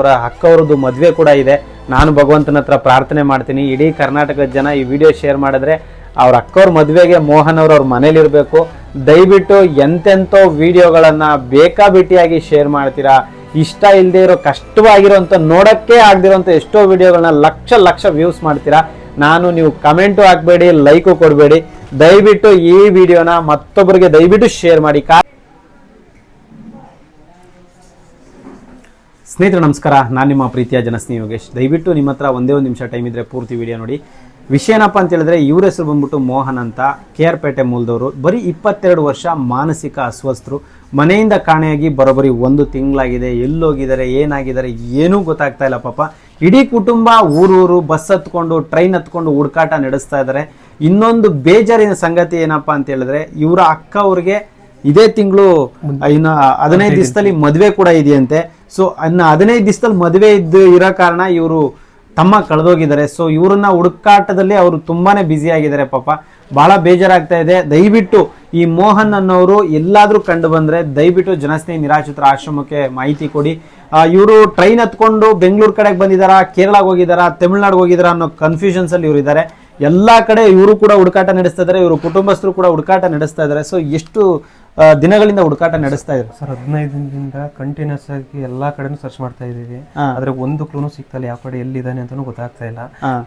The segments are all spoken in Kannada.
ಅವರ ಅಕ್ಕವ್ರದ್ದು ಮದುವೆ ಕೂಡ ಇದೆ. ನಾನು ಭಗವಂತನ ಹತ್ರ ಪ್ರಾರ್ಥನೆ ಮಾಡ್ತೀನಿ. ಇಡೀ ಕರ್ನಾಟಕದ ಜನ ಈ ವಿಡಿಯೋ ಶೇರ್ ಮಾಡಿದ್ರೆ ಅವ್ರ ಅಕ್ಕವ್ರ ಮದುವೆಗೆ ಮೋಹನ್ ಅವರು ಅವ್ರ ಮನೇಲಿರಬೇಕು ದಯವಿಟ್ಟು ಎಂತೆಂಥೋ ವಿಡಿಯೋಗಳನ್ನು ಬೇಕಾಬಿಟ್ಟಿಯಾಗಿ ಶೇರ್ ಮಾಡ್ತೀರಾ. ಇಷ್ಟ ಇಲ್ಲದೆ ಇರೋ ಕಷ್ಟವಾಗಿರೋಂಥ ನೋಡೋಕ್ಕೆ ಆಗದಿರೋಂಥ ಎಷ್ಟೋ ವಿಡಿಯೋಗಳನ್ನ ಲಕ್ಷ ಲಕ್ಷ ವ್ಯೂಸ್ ಮಾಡ್ತೀರಾ. ನಾನು ನೀವು ಕಮೆಂಟು ಹಾಕಬೇಡಿ ಲೈಕು ಕೊಡಬೇಡಿ. ದಯವಿಟ್ಟು ಈ ವಿಡಿಯೋನ ಮತ್ತೊಬ್ಬರಿಗೆ ದಯವಿಟ್ಟು ಶೇರ್ ಮಾಡಿ ಕಾ ಸ್ನೇಹಿತರೆ, ನಮಸ್ಕಾರ. ನಾನು ನಿಮ್ಮ ಪ್ರೀತಿಯ ಜನಸ್ನೇಹಿ ಯೋಗೇಶ್. ದಯವಿಟ್ಟು ನಿಮ್ಮ ಹತ್ರ ಒಂದೇ ಒಂದು ನಿಮಿಷ ಟೈಮ್ ಇದ್ರೆ ಪೂರ್ತಿ ವಿಡಿಯೋ ನೋಡಿ. ವಿಷಯ ಏನಪ್ಪ ಅಂತ ಹೇಳಿದ್ರೆ, ಇವ್ರ ಹೆಸರು ಬಂದ್ಬಿಟ್ಟು ಮೋಹನ್ ಅಂತ ಕೆ ಆರ್ ಪೇಟೆ ಮೂಲದವರು. ಬರೀ ಇಪ್ಪತ್ತೆರಡು ವರ್ಷ ಮಾನಸಿಕ ಅಸ್ವಸ್ಥರು. ಮನೆಯಿಂದ ಕಾಣೆಯಾಗಿ ಬರೋಬ್ಬರಿ ಒಂದು ತಿಂಗಳಾಗಿದೆ. ಎಲ್ಲೋಗಿದ್ದಾರೆ, ಏನಾಗಿದ್ದಾರೆ, ಏನೂ ಗೊತ್ತಾಗ್ತಾ ಇಲ್ಲ ಪಾಪ. ಇಡೀ ಕುಟುಂಬ ಊರೂರು ಬಸ್ ಹತ್ಕೊಂಡು ಟ್ರೈನ್ ಹತ್ಕೊಂಡು ಹುಡುಕಾಟ ನಡೆಸ್ತಾ ಇದ್ದಾರೆ. ಇನ್ನೊಂದು ಬೇಜಾರಿನ ಸಂಗತಿ ಏನಪ್ಪಾ ಅಂತ ಹೇಳಿದ್ರೆ, ಇವರ ಅಕ್ಕ ಅವ್ರಿಗೆ ಇದೇ ತಿಂಗಳು ಇನ್ನು ಹದಿನೈದು ದಿವಸದಲ್ಲಿ ಮದುವೆ ಕೂಡ ಇದೆಯಂತೆ. ಸೊ ಇನ್ನು ಹದಿನೈದು ದಿವಸದಲ್ಲಿ ಮದುವೆ ಇದ್ದು ಇರೋ ಕಾರಣ ಇವರು ತಮ್ಮ ಕಳೆದೋಗಿದ್ದಾರೆ. ಸೊ ಇವ್ರನ್ನ ಹುಡುಕಾಟದಲ್ಲಿ ಅವರು ತುಂಬಾನೇ ಬ್ಯುಸಿ ಆಗಿದ್ದಾರೆ ಪಾಪ. ಬಹಳ ಬೇಜಾರಾಗ್ತಾ ಇದೆ. ದಯವಿಟ್ಟು ಈ ಮೋಹನ್ ಅನ್ನೋರು ಎಲ್ಲಾದರೂ ಕಂಡು ಬಂದರೆ ದಯವಿಟ್ಟು ಜನಸ್ನೇಹಿ ನಿರಾಶ್ರಿತರ ಆಶ್ರಮಕ್ಕೆ ಮಾಹಿತಿ ಕೊಡಿ. ಇವರು ಟ್ರೈನ್ ಹತ್ಕೊಂಡು ಬೆಂಗಳೂರು ಕಡೆಗೆ ಬಂದಿದಾರಾ ಕೇರಳಗೆ ಹೋಗಿದಾರಾ ತಮಿಳ್ನಾಡಿಗೆ ಹೋಗಿದಾರಾ ಅನ್ನೋ ಕನ್ಫ್ಯೂಷನ್ಸಲ್ಲಿ ಇವರು ಇದ್ದಾರೆ ಎಲ್ಲಾ ಕಡೆ ಇವರು ಕೂಡ ಹುಡುಕಾಟ ನಡೆಸ್ತಾ ಇದ್ದಾರೆ ಇವರು ಕುಟುಂಬಸ್ಥರು ಕೂಡ ಹುಡುಕಾಟ ನಡೆಸ್ತಾ ಇದ್ದಾರೆ ಸೊ ಎಷ್ಟು ದಿನಗಳಿಂದ ಹುಡುಕಾಟ ನಡೆಸ್ತಾ ಇದ್ರು. ಸರ್ ಹದಿನೈದು ದಿನದಿಂದ ಕಂಟಿನ್ಯೂಸ್ ಆಗಿ ಎಲ್ಲಾ ಕಡೆನೂ ಸರ್ಚ್ ಮಾಡ್ತಾ ಇದೀವಿ. ಆದ್ರೆ ಒಂದು ಕ್ಲೂನು ಸಿಕ್ತಲ್ಲ ಯಾವ ಕಡೆ ಎಲ್ಲಿದ್ದಾನೆ ಅಂತಾನು ಗೊತ್ತಾಗ್ತಾ ಇಲ್ಲ.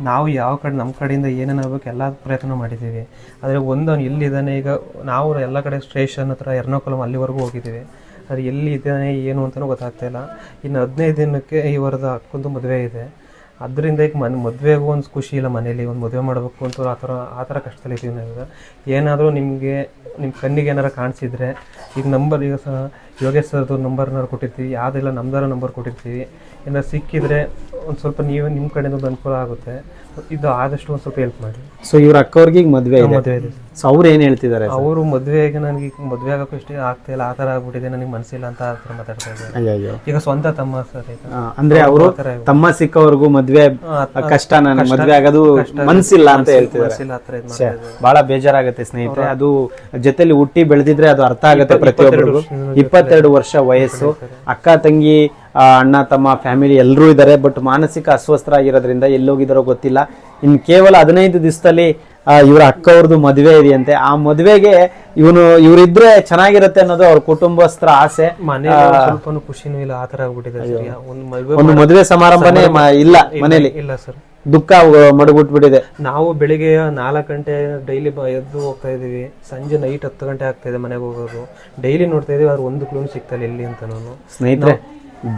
ನಾವು ಯಾವ ಕಡೆ ನಮ್ಮ ಕಡೆಯಿಂದ ಏನೇನಾಗಬೇಕು ಎಲ್ಲಾ ಪ್ರಯತ್ನ ಮಾಡಿದ್ದೀವಿ. ಆದ್ರೆ ಒಂದು ಅವ್ನು ಎಲ್ಲಿದ್ದಾನೆ ಈಗ ನಾವು ಎಲ್ಲ ಕಡೆ ಸ್ಟೇಷನ್ ಹತ್ರ ಎರ್ನಾಕುಲಂ ಅಲ್ಲಿವರೆಗೂ ಹೋಗಿದ್ದೀವಿ. ಅದು ಎಲ್ಲಿ ಇದ್ದಾನೆ ಏನು ಅಂತಾನೂ ಗೊತ್ತಾಗ್ತಾ ಇಲ್ಲ. ಇನ್ನು ಹದಿನೈದು ದಿನಕ್ಕೆ ಇವರದ ಅಕ್ಕಂದು ಮದುವೆ ಇದೆ. ಅದರಿಂದ ಈಗ ಮನೆ ಮದುವೆಗೂ ಒಂದು ಖುಷಿ ಇಲ್ಲ ಮನೇಲಿ ಒಂದು ಮದುವೆ ಮಾಡಬೇಕು ಅಂತ ಆ ಥರ ಆ ಥರ ಕಷ್ಟದಲ್ಲಿ ಇದ್ದೀವಿ ನಾವು ಏನಾದರೂ ನಿಮಗೆ ನಿಮ್ಮ ಕಣ್ಣಿಗೆ ಏನಾರು ಕಾಣಿಸಿದ್ರೆ ಈಗ ನಂಬರ್ ಈಗ ಸಹ ಯೋಗೇಶ್ ಸರ್ದು ನಂಬರ್ನಾರು ಕೊಟ್ಟಿರ್ತೀವಿ ಯಾವುದಿಲ್ಲ ನಮ್ದಾರ ನಂಬರ್ ಕೊಟ್ಟಿರ್ತೀವಿ. ಏನಾರು ಸಿಕ್ಕಿದ್ರೆ ಒಂದು ಸ್ವಲ್ಪ ನೀವು ನಿಮ್ಮ ಕಡೆಯಿಂದ ಒಂದು ಅನುಕೂಲ ಆಗುತ್ತೆ. ಇದು ಆದಷ್ಟು ಒಂದು ಸ್ವಲ್ಪ ಹೆಲ್ಪ್ ಮಾಡಿ. ಸೊ ಇವ್ರ ಅಕ್ಕವ್ರಿಗೆ ಈಗ ಮದುವೆ ಮದುವೆ ಇದೆ. ಸೊ ಅವ್ರು ಏನು ಹೇಳ್ತಿದ್ದಾರೆ ಅವರು ಮದುವೆಗೆ ನನಗೆ ಈಗ ಮದುವೆ ಆಗೋಕ್ಕೂ ಇಷ್ಟೇ ಆಗ್ತಾ ಇಲ್ಲ ಆ ಥರ ಆಗ್ಬಿಟ್ಟಿದೆ ನನಗೆ ಮನಸ್ಸಿಲ್ಲ ಅಂತ ಆ ಥರ ಮಾತಾಡ್ತಾ ಇದ್ದಾರೆ. ಅಯ್ಯೋ ಈಗ ಸ್ವಂತ ತಮ್ಮ ಸರ್ ಈಗ. ಅಂದ್ರೆ ಅವರು ತಮ್ಮ ಸಿಕ್ಕವರೆಗೂ ಮದ್ವೆ ಕಷ್ಟ ನನಗೆ ಮದ್ವೆ ಆಗೋದು ಮನ್ಸಿಲ್ಲ ಅಂತ ಹೇಳ್ತೀವಿ ಬಹಳ ಬೇಜಾರಾಗುತ್ತೆ ಸ್ನೇಹಿತರೆ. ಅದು ಜೊತೆಲಿ ಹುಟ್ಟಿ ಬೆಳೆದಿದ್ರೆ ಅದು ಅರ್ಥ ಆಗುತ್ತೆ ಪ್ರತಿಯೊಬ್ಬರಿಗೂ ಇಪ್ಪತ್ತೆರಡು ವರ್ಷ ವಯಸ್ಸು. ಅಕ್ಕ ತಂಗಿ ಅಣ್ಣ ತಮ್ಮ ಫ್ಯಾಮಿಲಿ ಎಲ್ಲರೂ ಇದ್ದಾರೆ. ಬಟ್ ಮಾನಸಿಕ ಅಸ್ವಸ್ಥರಾಗಿರೋದ್ರಿಂದ ಎಲ್ಲೋಗಿದಾರೋ ಗೊತ್ತಿಲ್ಲ. ಇನ್ ಕೇವಲ ಹದಿನೈದು ದಿವಸದಲ್ಲಿ ಇವರ ಅಕ್ಕವ್ರದ್ದು ಮದುವೆ ಇದೆಯಂತೆ. ಆ ಮದುವೆಗೆ ಇವನು ಇವರಿದ್ರೆ ಚೆನ್ನಾಗಿರುತ್ತೆ ಅನ್ನೋದು ಅವ್ರ ಕುಟುಂಬಸ್ಥರ ಆಸೆ. ಖುಷಿನೂ ಇಲ್ಲ ಆತರ ಆಗ್ಬಿಟ್ಟಿದೆ ಒಂದು ಮದುವೆ ಸಮಾರಂಭನೇ ಇಲ್ಲ ಮನೇಲಿ. ಇಲ್ಲ ಸರ್. ದುಃಖ ಮಡಗ್ಬಿಟ್ಬಿಟ್ಟಿದೆ. ನಾವು ಬೆಳಿಗ್ಗೆ ನಾಲ್ಕು ಗಂಟೆ ಡೈಲಿ ಎದ್ದು ಹೋಗ್ತಾ ಇದೀವಿ ಸಂಜೆ ನೈಟ್ ಹತ್ತು ಗಂಟೆ ಆಗ್ತಾ ಇದೆ ಮನೆಗೆ ಹೋಗೋದು. ಡೈಲಿ ನೋಡ್ತಾ ಇದೀವಿ ಅವ್ರು ಒಂದು ಕ್ಲೂನ್ ಸಿಗ್ತಲ್ಲ ಇಲ್ಲಿ ಅಂತ ನಾನು. ಸ್ನೇಹಿತರೆ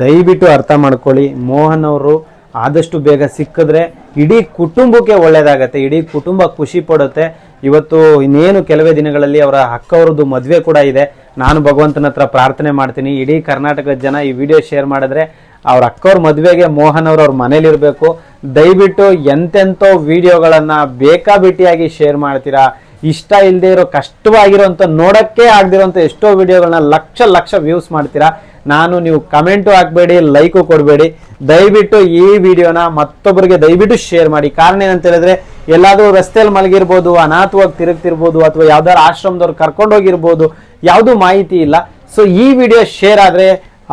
ದಯವಿಟ್ಟು ಅರ್ಥ ಮಾಡ್ಕೊಳ್ಳಿ. ಮೋಹನ್ ಅವರು ಆದಷ್ಟು ಬೇಗ ಸಿಕ್ಕಿದ್ರೆ ಇಡೀ ಕುಟುಂಬಕ್ಕೆ ಒಳ್ಳೇದಾಗತ್ತೆ, ಇಡೀ ಕುಟುಂಬ ಖುಷಿ ಪಡುತ್ತೆ. ಇವತ್ತು ಇನ್ನೇನು ಕೆಲವೇ ದಿನಗಳಲ್ಲಿ ಅವರ ಅಕ್ಕವ್ರದ್ದು ಮದುವೆ ಕೂಡ ಇದೆ. ನಾನು ಭಗವಂತನ ಹತ್ರ ಪ್ರಾರ್ಥನೆ ಮಾಡ್ತೀನಿ. ಇಡೀ ಕರ್ನಾಟಕದ ಜನ ಈ ವಿಡಿಯೋ ಶೇರ್ ಮಾಡಿದ್ರೆ ಅವ್ರ ಅಕ್ಕವ್ರ ಮದುವೆಗೆ ಮೋಹನ್ ಅವ್ರ ಅವ್ರ ಮನೇಲಿರಬೇಕು ದಯವಿಟ್ಟು ಎಂತೆಂಥ ವಿಡಿಯೋಗಳನ್ನು ಬೇಕಾಬಿಟ್ಟಿಯಾಗಿ ಶೇರ್ ಮಾಡ್ತೀರಾ. ಇಷ್ಟ ಇಲ್ಲದೆ ಇರೋ, ಕಷ್ಟವಾಗಿರೋಂಥ, ನೋಡೋಕ್ಕೆ ಆಗದಿರೋಂಥ ಎಷ್ಟೋ ವಿಡಿಯೋಗಳನ್ನ ಲಕ್ಷ ಲಕ್ಷ ವ್ಯೂಸ್ ಮಾಡ್ತೀರಾ? ನಾನು ನೀವು ಕಮೆಂಟು ಹಾಕಬೇಡಿ, ಲೈಕು ಕೊಡಬೇಡಿ. ದಯವಿಟ್ಟು ಈ ವಿಡಿಯೋನ ಮತ್ತೊಬ್ಬರಿಗೆ ದಯವಿಟ್ಟು ಶೇರ್ ಮಾಡಿ. ಕಾರಣ ಏನಂತ ಹೇಳಿದ್ರೆ, ಎಲ್ಲಾದರೂ ರಸ್ತೆಯಲ್ಲಿ ಮಲಗಿರ್ಬೋದು, ಅನಾಥವಾಗಿ ತಿರುಗ್ತಿರ್ಬೋದು, ಅಥವಾ ಯಾವ್ದಾದ್ರು ಆಶ್ರಮದವ್ರು ಕರ್ಕೊಂಡೋಗಿರ್ಬೋದು ಯಾವುದು ಮಾಹಿತಿ ಇಲ್ಲ. ಸೊ ಈ ವಿಡಿಯೋ ಶೇರ್ ಆದರೆ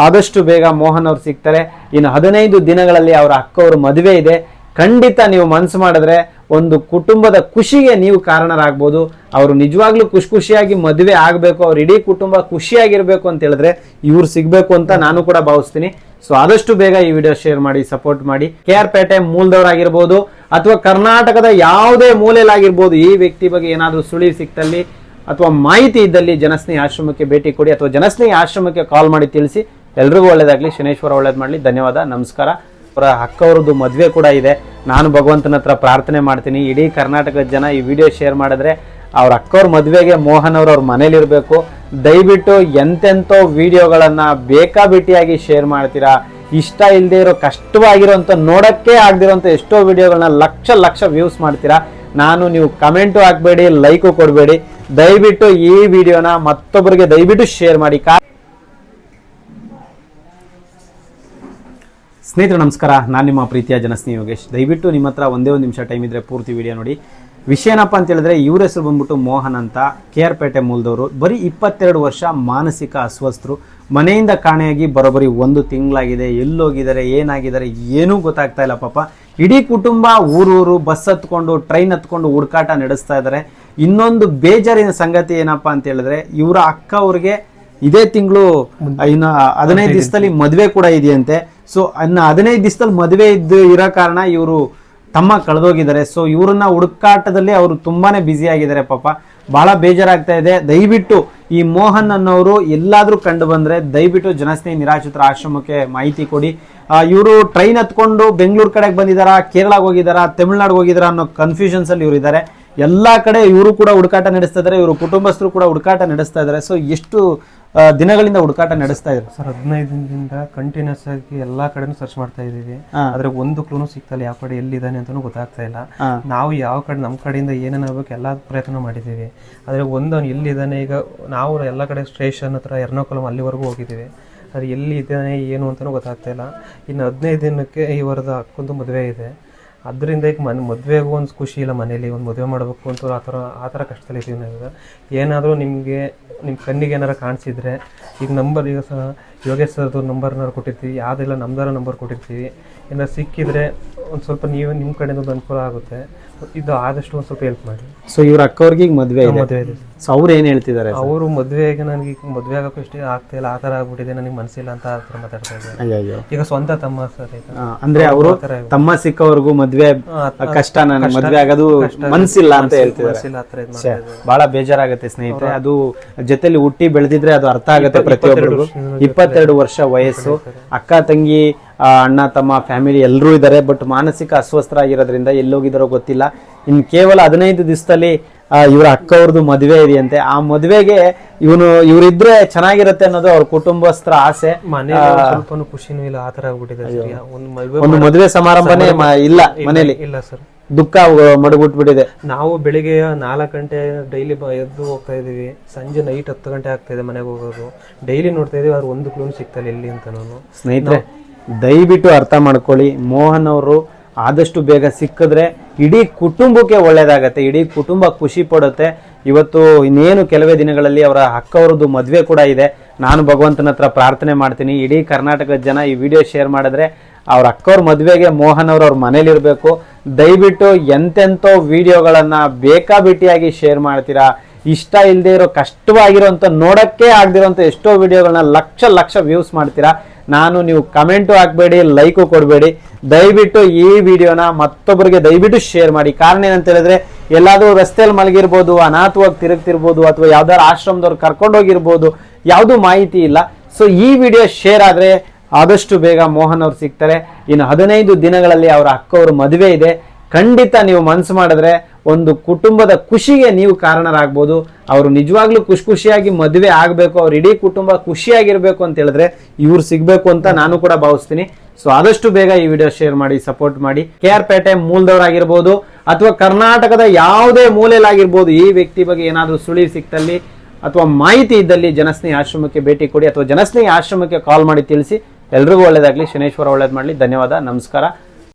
ಆದಷ್ಟು ಬೇಗ ಮೋಹನ್ ಅವ್ರು ಸಿಗ್ತಾರೆ. ಇನ್ನು ಹದಿನೈದು ದಿನಗಳಲ್ಲಿ ಅವರ ಅಕ್ಕವ್ರ ಮದುವೆ ಇದೆ. ಖಂಡಿತ ನೀವು ಮನಸ್ಸು ಮಾಡಿದ್ರೆ ಒಂದು ಕುಟುಂಬದ ಖುಷಿಗೆ ನೀವು ಕಾರಣರಾಗ್ಬೋದು. ಅವರು ನಿಜವಾಗ್ಲೂ ಖುಷಿ ಖುಷಿಯಾಗಿ ಮದುವೆ ಆಗಬೇಕು, ಅವ್ರ ಇಡೀ ಕುಟುಂಬ ಖುಷಿಯಾಗಿರಬೇಕು ಅಂತ ಹೇಳಿದ್ರೆ ಇವ್ರು ಸಿಗ್ಬೇಕು ಅಂತ ನಾನು ಕೂಡ ಭಾವಿಸ್ತೀನಿ. ಸೊ ಆದಷ್ಟು ಬೇಗ ಈ ವಿಡಿಯೋ ಶೇರ್ ಮಾಡಿ ಸಪೋರ್ಟ್ ಮಾಡಿ. ಕೆ ಆರ್ ಪೇಟೆ ಮೂಲದವರಾಗಿರ್ಬೋದು ಅಥವಾ ಕರ್ನಾಟಕದ ಯಾವುದೇ ಮೂಲೆಯಲ್ಲಾಗಿರ್ಬೋದು, ಈ ವ್ಯಕ್ತಿ ಬಗ್ಗೆ ಏನಾದರೂ ಸುಳಿವು ಸಿಕ್ತಲ್ಲಿ ಅಥವಾ ಮಾಹಿತಿ ಇದ್ದಲ್ಲಿ ಜನಸ್ನೇಹಿ ಆಶ್ರಮಕ್ಕೆ ಭೇಟಿ ಕೊಡಿ ಅಥವಾ ಜನಸ್ನೇಹಿ ಆಶ್ರಮಕ್ಕೆ ಕಾಲ್ ಮಾಡಿ ತಿಳಿಸಿ. ಎಲ್ರಿಗೂ ಒಳ್ಳೇದಾಗಲಿ. ಶನೇಶ್ವರ ಒಳ್ಳೇದು ಮಾಡಲಿ. ಧನ್ಯವಾದ. ನಮಸ್ಕಾರ. ಅವರ ಅಕ್ಕವ್ರದ್ದು ಮದುವೆ ಕೂಡ ಇದೆ. ನಾನು ಭಗವಂತನ ಹತ್ರ ಪ್ರಾರ್ಥನೆ ಮಾಡ್ತೀನಿ. ಇಡೀ ಕರ್ನಾಟಕದ ಜನ ಈ ವಿಡಿಯೋ ಶೇರ್ ಮಾಡಿದ್ರೆ ಅವ್ರ ಅಕ್ಕವ್ರ ಮದುವೆಗೆ ಮೋಹನ್ ಅವ್ರ ಅವ್ರ ಮನೇಲಿರಬೇಕು ದಯವಿಟ್ಟು ಎಂತೆಂಥೋ ವಿಡಿಯೋಗಳನ್ನ ಬೇಕಾಬಿಟ್ಟಿಯಾಗಿ ಶೇರ್ ಮಾಡ್ತೀರಾ. ಇಷ್ಟ ಇಲ್ಲದೆ ಇರೋ, ಕಷ್ಟವಾಗಿರೋಂಥ, ನೋಡೋಕ್ಕೆ ಆಗದಿರೋಂಥ ಎಷ್ಟೋ ವಿಡಿಯೋಗಳನ್ನ ಲಕ್ಷ ಲಕ್ಷ ವ್ಯೂಸ್ ಮಾಡ್ತೀರಾ. ನಾನು ನೀವು ಕಮೆಂಟು ಹಾಕಬೇಡಿ ಲೈಕು ಕೊಡಬೇಡಿ. ದಯವಿಟ್ಟು ಈ ವಿಡಿಯೋನ ಮತ್ತೊಬ್ಬರಿಗೆ ದಯವಿಟ್ಟು ಶೇರ್ ಮಾಡಿ. ಸ್ನೇಹಿತರೆ, ನಮಸ್ಕಾರ. ನಾನು ನಿಮ್ಮ ಪ್ರೀತಿಯ ಜನಸ್ನೇಹಿ ಯೋಗೇಶ್. ದಯವಿಟ್ಟು ನಿಮ್ಮ ಹತ್ರ ಒಂದೇ ಒಂದು ನಿಮಿಷ ಟೈಮ್ ಇದ್ರೆ ಪೂರ್ತಿ ವಿಡಿಯೋ ನೋಡಿ. ವಿಷಯ ಏನಪ್ಪ ಅಂತ ಹೇಳಿದ್ರೆ, ಇವ್ರ ಹೆಸರು ಬಂದ್ಬಿಟ್ಟು ಮೋಹನ್ ಅಂತ. ಕೆ ಆರ್ ಪೇಟೆ ಮೂಲದವರು. ಬರೀ ಇಪ್ಪತ್ತೆರಡು ವರ್ಷ ಮಾನಸಿಕ ಅಸ್ವಸ್ಥರು. ಮನೆಯಿಂದ ಕಾಣೆಯಾಗಿ ಬರೋಬ್ಬರಿ ಒಂದು ತಿಂಗಳಾಗಿದೆ. ಎಲ್ಲೋಗಿದ್ದಾರೆ, ಏನಾಗಿದ್ದಾರೆ, ಏನೂ ಗೊತ್ತಾಗ್ತಾ ಇಲ್ಲ ಪಾಪ. ಇಡೀ ಕುಟುಂಬ, ಊರೂರು, ಬಸ್ ಹತ್ಕೊಂಡು ಟ್ರೈನ್ ಹತ್ಕೊಂಡು ಹುಡುಕಾಟ ನಡೆಸ್ತಾ ಇದ್ದಾರೆ. ಇನ್ನೊಂದು ಬೇಜಾರಿನ ಸಂಗತಿ ಏನಪ್ಪ ಅಂತ ಹೇಳಿದ್ರೆ, ಇವರ ಅಕ್ಕ ಅವ್ರಿಗೆ ಇದೇ ತಿಂಗಳು ಇನ್ನು ಹದಿನೈದು ದಿವಸದಲ್ಲಿ ಮದುವೆ ಕೂಡ ಇದೆಯಂತೆ. ಸೊ ಇನ್ನು ಹದಿನೈದು ದಿವಸದಲ್ಲಿ ಮದುವೆ ಇದ್ದು ಇರೋ ಕಾರಣ ಇವರು ತಮ್ಮ ಕಳೆದೋಗಿದ್ದಾರೆ. ಸೊ ಇವ್ರನ್ನ ಹುಡುಕಾಟದಲ್ಲಿ ಅವರು ತುಂಬಾನೇ ಬ್ಯುಸಿ ಆಗಿದ್ದಾರೆ ಪಾಪ. ಬಹಳ ಬೇಜಾರಾಗ್ತಾ ಇದೆ. ದಯವಿಟ್ಟು ಈ ಮೋಹನ್ ಅನ್ನೋರು ಎಲ್ಲಾದರೂ ಕಂಡು ಬಂದರೆ ದಯವಿಟ್ಟು ಜನಸ್ನೇಹಿ ನಿರಾಶ್ರಿತರ ಆಶ್ರಮಕ್ಕೆ ಮಾಹಿತಿ ಕೊಡಿ. ಇವರು ಟ್ರೈನ್ ಹತ್ಕೊಂಡು ಬೆಂಗಳೂರು ಕಡೆಗೆ ಬಂದಿದಾರಾ ಕೇರಳಗೆ ಹೋಗಿದಾರಾ ತಮಿಳ್ನಾಡಿಗೆ ಹೋಗಿದಾರಾ ಅನ್ನೋ ಕನ್ಫ್ಯೂಷನ್ಸಲ್ಲಿ ಇವರು ಇದ್ದಾರೆ ಎಲ್ಲ ಕಡೆ ಇವರು ಕೂಡ ಹುಡುಕಾಟ ನಡೆಸ್ತಾ ಇದ್ದಾರೆ ಇವರು ಕುಟುಂಬಸ್ಥರು ಕೂಡ ಹುಡುಕಾಟ ನಡೆಸ್ತಾ ಇದ್ದಾರೆ ಸೊ ಎಷ್ಟು ದಿನಗಳಿಂದ ಹುಡುಕಾಟ ನಡೆಸ್ತಾ ಇದ್ರು. ಸರ್ ಹದಿನೈದು ದಿನದಿಂದ ಕಂಟಿನ್ಯೂಸ್ ಆಗಿ ಎಲ್ಲಾ ಕಡೆನೂ ಸರ್ಚ್ ಮಾಡ್ತಾ ಇದೀವಿ ಆದ್ರೆ ಒಂದು ಕ್ಲೂನು ಸಿಕ್ತಲ್ಲ ಯಾವ ಕಡೆ ಎಲ್ಲಿದ್ದಾನೆ ಅಂತಾನೂ ಗೊತ್ತಾಗ್ತಾ ಇಲ್ಲ. ನಾವು ಯಾವ ಕಡೆ ನಮ್ಮ ಕಡೆಯಿಂದ ಏನೇನು ಆಗ್ಬೇಕು ಎಲ್ಲ ಪ್ರಯತ್ನ ಮಾಡಿದ್ದೀವಿ. ಆದ್ರೆ ಒಂದು ಅವ್ನು ಎಲ್ಲಿದ್ದಾನೆ ಈಗ ನಾವು ಎಲ್ಲ ಕಡೆ ಸ್ಟೇಷನ್ ಹತ್ರ ಎರ್ನಾಕುಲಂ ಅಲ್ಲಿವರೆಗೂ ಹೋಗಿದ್ದೀವಿ. ಆದ್ರೆ ಎಲ್ಲಿ ಇದ್ದಾನೆ ಏನು ಅಂತಲೂ ಗೊತ್ತಾಗ್ತಾ ಇಲ್ಲ. ಇನ್ನು ಹದಿನೈದು ದಿನಕ್ಕೆ ಇವರದ ಅಕ್ಕಂದು ಮದುವೆ ಇದೆ. ಅದರಿಂದ ಈಗ ಮನೆ, ಮದುವೆಗೂ ಒಂದು ಖುಷಿ ಇಲ್ಲ ಮನೇಲಿ, ಒಂದು ಮದುವೆ ಮಾಡಬೇಕು ಅಂತ ಆ ಥರ ಆ ಥರ ಕಷ್ಟದಲ್ಲಿದ್ದೀವಿ ನಾವೀಗ ಏನಾದರೂ ನಿಮಗೆ ನಿಮ್ಮ ಕಣ್ಣಿಗೆ ಏನಾರು ಕಾಣಿಸಿದ್ರೆ, ಈಗ ನಂಬರ್ ಈಗ ಸಹ ಯೋಗೇಶ್ ಸರ್ದು ನಂಬರ್ನಾರು ಕೊಟ್ಟಿರ್ತೀವಿ ಯಾವುದೆಲ್ಲ ನಮ್ದಾರ ನಂಬರ್ ಕೊಟ್ಟಿರ್ತೀವಿ. ಏನಾರು ಸಿಕ್ಕಿದ್ರೆ ಒಂದು ಸ್ವಲ್ಪ ನೀವು ನಿಮ್ಮ ಕಡೆಯಿಂದ ಒಂದು ಅನುಕೂಲ ಆಗುತ್ತೆ. ಇದು ಆದಷ್ಟು ಒಂದು ಸ್ವಲ್ಪ ಹೆಲ್ಪ್ ಮಾಡಿ. ಸೊ ಇವ್ರ ಅಕ್ಕವ್ರಿಗೆ ಈಗ ಮದುವೆ ಇದೆ. ಮದುವೆ ಇದೆ. ಸೊ ಅವ್ರು ಏನು ಹೇಳ್ತಿದ್ದಾರೆ ಅವರು ಮದುವೆಗೆ ನನಗೆ ಈಗ ಮದುವೆ ಆಗೋಕ್ಕೂ ಇಷ್ಟ ಆಗ್ತಾ ಇಲ್ಲ ಆ ಥರ ಆಗ್ಬಿಟ್ಟಿದೆ ನನಗೆ ಮನಸ್ಸಿಲ್ಲ ಅಂತ ಆ ಥರ ಮಾತಾಡ್ತಾ ಇದ್ದಾರೆ. ಅಯ್ಯೋ ಈಗ ಸ್ವಂತ ತಮ್ಮ ಸರ್ ಈಗ. ಆ, ಅಂದ್ರೆ ಅವರು ತಮ್ಮ ಸಿಕ್ಕವರೆಗೂ ಮದ್ವೆ ಕಷ್ಟ ನನಗೆ ಮದ್ವೆ ಆಗೋದು ಮನ್ಸಿಲ್ಲ ಅಂತ ಹೇಳ್ತಿದ್ದಾರೆ. ಮನಸ್ಸಿಲ್ಲ ಆ ಥರ ಇದು ಮಾಡ್ತಾ ಇದ್ದಾರೆ. ಬಹಳ ಬೇಜಾರಾಗುತ್ತೆ ಸ್ನೇಹಿತರೆ. ಅದು ಜೊತೆಲಿ ಹುಟ್ಟಿ ಬೆಳೆದಿದ್ರೆ ಅದು ಅರ್ಥ ಆಗುತ್ತೆ ಪ್ರತಿಯೊಬ್ಬರಿಗೂ ಇಪ್ಪತ್ತೆರಡು ವರ್ಷ ವಯಸ್ಸು. ಅಕ್ಕ ತಂಗಿ ಅಣ್ಣ ತಮ್ಮ ಫ್ಯಾಮಿಲಿ ಎಲ್ಲರೂ ಇದ್ದಾರೆ. ಬಟ್ ಮಾನಸಿಕ ಅಸ್ವಸ್ಥರಾಗಿರೋದ್ರಿಂದ ಎಲ್ಲೋಗಿದಾರೋ ಗೊತ್ತಿಲ್ಲ. ಇನ್ ಕೇವಲ ಹದಿನೈದು ದಿವಸದಲ್ಲಿ ಇವರ ಅಕ್ಕವ್ರದ್ದು ಮದುವೆ ಇದೆಯಂತೆ. ಆ ಮದುವೆಗೆ ಇವನು ಇವರಿದ್ರೆ ಚೆನ್ನಾಗಿರುತ್ತೆ ಅನ್ನೋದು ಅವ್ರ ಕುಟುಂಬಸ್ಥರ ಆಸೆ. ಖುಷಿನೂ ಇಲ್ಲ ಆತರ ಆಗ್ಬಿಟ್ಟಿದೆ ಒಂದು ಮದುವೆ ಸಮಾರಂಭನೇ ಇಲ್ಲ ಮನೇಲಿ. ಇಲ್ಲ ಸರ್. ದುಃಖ ಮಡಗ್ಬಿಟ್ಬಿಟ್ಟಿದೆ. ನಾವು ಬೆಳಿಗ್ಗೆ ನಾಲ್ಕು ಗಂಟೆ ಡೈಲಿ ಎದ್ದು ಹೋಗ್ತಾ ಇದೀವಿ ಸಂಜೆ ನೈಟ್ ಹತ್ತು ಗಂಟೆ ಆಗ್ತಾ ಇದೆ ಮನೆಗೆ ಹೋಗೋದು. ಡೈಲಿ ನೋಡ್ತಾ ಇದೀವಿ ಅವ್ರು ಒಂದು ಕ್ಲೂನ್ ಸಿಗ್ತಾ ಇಲ್ಲಿ ಎಲ್ಲಿ ಅಂತ ನಾನು. ಸ್ನೇಹಿತರೆ ದಯವಿಟ್ಟು ಅರ್ಥ ಮಾಡ್ಕೊಳ್ಳಿ ಮೋಹನ್ ಅವರು ಆದಷ್ಟು ಬೇಗ ಸಿಕ್ಕಿದ್ರೆ ಇಡೀ ಕುಟುಂಬಕ್ಕೆ ಒಳ್ಳೇದಾಗತ್ತೆ ಇಡೀ ಕುಟುಂಬ ಖುಷಿ ಪಡುತ್ತೆ. ಇವತ್ತು ಇನ್ನೇನು ಕೆಲವೇ ದಿನಗಳಲ್ಲಿ ಅವರ ಅಕ್ಕವರದ್ದು ಮದುವೆ ಕೂಡ ಇದೆ. ನಾನು ಭಗವಂತನ ಹತ್ರ ಪ್ರಾರ್ಥನೆ ಮಾಡ್ತೀನಿ. ಇಡೀ ಕರ್ನಾಟಕದ ಜನ ಈ ವಿಡಿಯೋ ಶೇರ್ ಮಾಡಿದ್ರೆ ಅವ್ರ ಅಕ್ಕವ್ರ ಮದುವೆಗೆ ಮೋಹನ್ ಅವ್ರು ಅವ್ರ ಮನೇಲಿರ್ಬೇಕು. ದಯವಿಟ್ಟು ಎಂತೆಂಥೋ ವಿಡಿಯೋಗಳನ್ನು ಬೇಕಾಬಿಟ್ಟಿಯಾಗಿ ಶೇರ್ ಮಾಡ್ತೀರಾ. ಇಷ್ಟ ಇಲ್ಲದೆ ಇರೋ, ಕಷ್ಟವಾಗಿರೋಂಥ, ನೋಡೋಕ್ಕೆ ಆಗದಿರೋಂಥ ಎಷ್ಟೋ ವಿಡಿಯೋಗಳನ್ನ ಲಕ್ಷ ಲಕ್ಷ ವ್ಯೂಸ್ ಮಾಡ್ತೀರಾ. ನಾನು ನೀವು ಕಮೆಂಟು ಹಾಕ್ಬೇಡಿ, ಲೈಕು ಕೊಡಬೇಡಿ. ದಯವಿಟ್ಟು ಈ ವಿಡಿಯೋನ ಮತ್ತೊಬ್ಬರಿಗೆ ದಯವಿಟ್ಟು ಶೇರ್ ಮಾಡಿ. ಕಾರಣ ಏನಂತ ಹೇಳಿದ್ರೆ, ಎಲ್ಲಾದರೂ ರಸ್ತೆಯಲ್ಲಿ ಮಲಗಿರ್ಬೋದು, ಅನಾಥವಾಗಿ ತಿರುಗ್ತಿರ್ಬೋದು, ಅಥವಾ ಯಾವ್ದಾದ್ರು ಆಶ್ರಮದವ್ರು ಕರ್ಕೊಂಡೋಗಿರ್ಬೋದು ಯಾವುದು ಮಾಹಿತಿ ಇಲ್ಲ. ಸೊ ಈ ವಿಡಿಯೋ ಶೇರ್ ಆದ್ರೆ ಆದಷ್ಟು ಬೇಗ ಮೋಹನ್ ಅವ್ರು ಸಿಗ್ತಾರೆ. ಇನ್ನು ಹದಿನೈದು ದಿನಗಳಲ್ಲಿ ಅವರ ಅಕ್ಕವ್ರ ಮದುವೆ ಇದೆ. ಖಂಡಿತ ನೀವು ಮನಸ್ಸು ಮಾಡಿದ್ರೆ ಒಂದು ಕುಟುಂಬದ ಖುಷಿಗೆ ನೀವು ಕಾರಣರಾಗ್ಬೋದು. ಅವರು ನಿಜವಾಗ್ಲೂ ಖುಷಿ ಖುಷಿಯಾಗಿ ಮದುವೆ ಆಗಬೇಕು, ಅವ್ರ ಇಡೀ ಕುಟುಂಬ ಖುಷಿಯಾಗಿರಬೇಕು ಅಂತ ಹೇಳಿದ್ರೆ ಇವ್ರು ಸಿಗ್ಬೇಕು ಅಂತ ನಾನು ಕೂಡ ಭಾವಿಸ್ತೀನಿ. ಸೊ ಆದಷ್ಟು ಬೇಗ ಈ ವಿಡಿಯೋ ಶೇರ್ ಮಾಡಿ ಸಪೋರ್ಟ್ ಮಾಡಿ. ಕೆ ಆರ್ ಪೇಟೆ ಮೂಲದವರಾಗಿರ್ಬೋದು, ಅಥವಾ ಕರ್ನಾಟಕದ ಯಾವುದೇ ಮೂಲೆಯಲ್ಲಾಗಿರ್ಬೋದು, ಈ ವ್ಯಕ್ತಿ ಬಗ್ಗೆ ಏನಾದರೂ ಸುಳಿ ಸಿಕ್ತಲ್ಲಿ ಅಥವಾ ಮಾಹಿತಿ ಇದ್ದಲ್ಲಿ ಜನಸ್ನೇಹಿ ಆಶ್ರಮಕ್ಕೆ ಭೇಟಿ ಕೊಡಿ ಅಥವಾ ಜನಸ್ನೇಹಿ ಆಶ್ರಮಕ್ಕೆ ಕಾಲ್ ಮಾಡಿ ತಿಳಿಸಿ. ಎಲ್ರಿಗೂ ಒಳ್ಳೇದಾಗಲಿ. ಶನೇಶ್ವರ ಒಳ್ಳೇದು ಮಾಡಲಿ. ಧನ್ಯವಾದ. ನಮಸ್ಕಾರ.